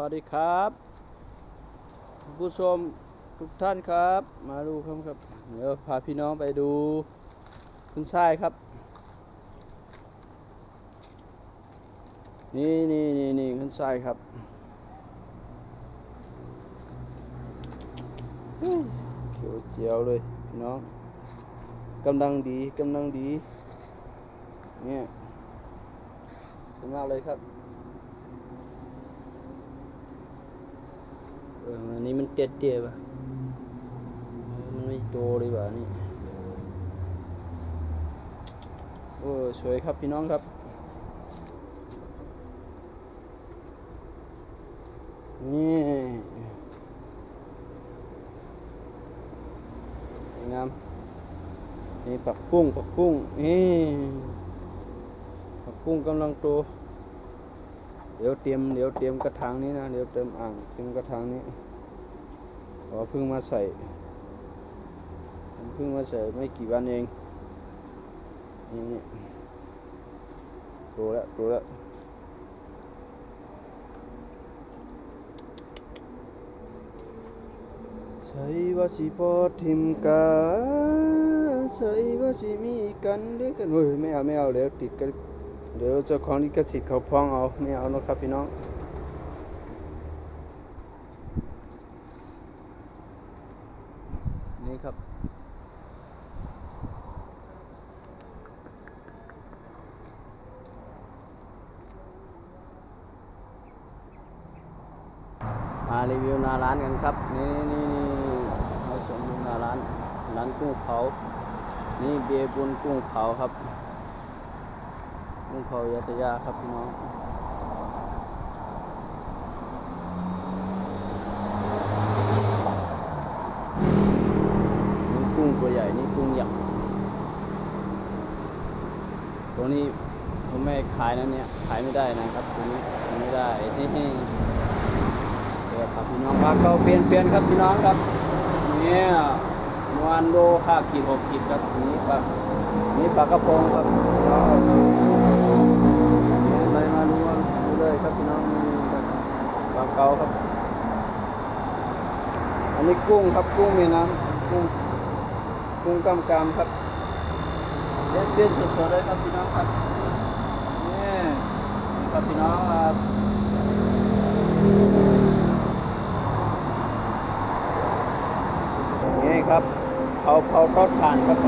วัสดีครับ ผู้ชมทุกท่านครับ มาดูครับครับ เดี๋ยวพาพี่น้องไปดูคุณชายครับ นี่นี่นี่นี่คุณชายครับเขียวเจียวเลยพี่น้องกำลังดีกำลังดีเนี่ยมากเลยครับ อันนี้มันเตี้ยเตี้ยๆป่ะมันไม่โตเลยว่ะนี่โอ้สวยครับพี่น้องครับนี่สวยงามนี่ผักปุ้งผักปุ้งนี่ผักปุ้งกำลังโต เดี๋ยวเตรียมเดี๋ยวเตรียมกระถางนี้นะเดี๋ยวเตรียมอ่างเตรียมกระถางนี้ขอเพิ่งมาใส่เพิ่งมาใส่ไม่กี่วันเองนี่นี่โตแล้วโตแล้วใส่ว่าสิพอทิมกาใส่ว่าสิมีกันเด้อกันเฮ้ยไม่เอาไม่เอาเดี๋ยวติดกัน เดี๋ยวเจ้าของลิขสิทธิ์เขาฟ้องเอาไม่เอานะครับพี่น้องนี่ครับมารีวิวนาร้านกันครับ นี่นี่นี่มาชมนาร้านร้านกุ้งเผา นี่เบียร์บุญกุ้งเผาครับ กุ้งเผายาตยาครับพี่น้องนี่กุ้งตัวใหญ่นี่กุ้งหยักตัวนี้ผมไม่ขายนะเนี่ยขายไม่ได้นะครับตัวนี้ขายไม่ได้นี่เดี๋ยวครับพี่น้องปลาเก่าเปลี่ยนเปลี่ยนครับพี่น้องครับเนี่ยวันโลห้าขีดหกขีดครับนี่ปลานี่ปลากระพงครับพี่น้อง อะไรมาดูว่าดูเลยครับพี่น้องนี่ครับ ปลาเก๋าครับ อันนี้กุ้งครับกุ้งแม่น้ำกุ้งกุ้งกำกำครับเด็ดเด็ดสดๆเลยครับพี่น้องครับนี่นี่ครับพี่น้องครับนี่ครับเผาเผาทอดถ่านครับ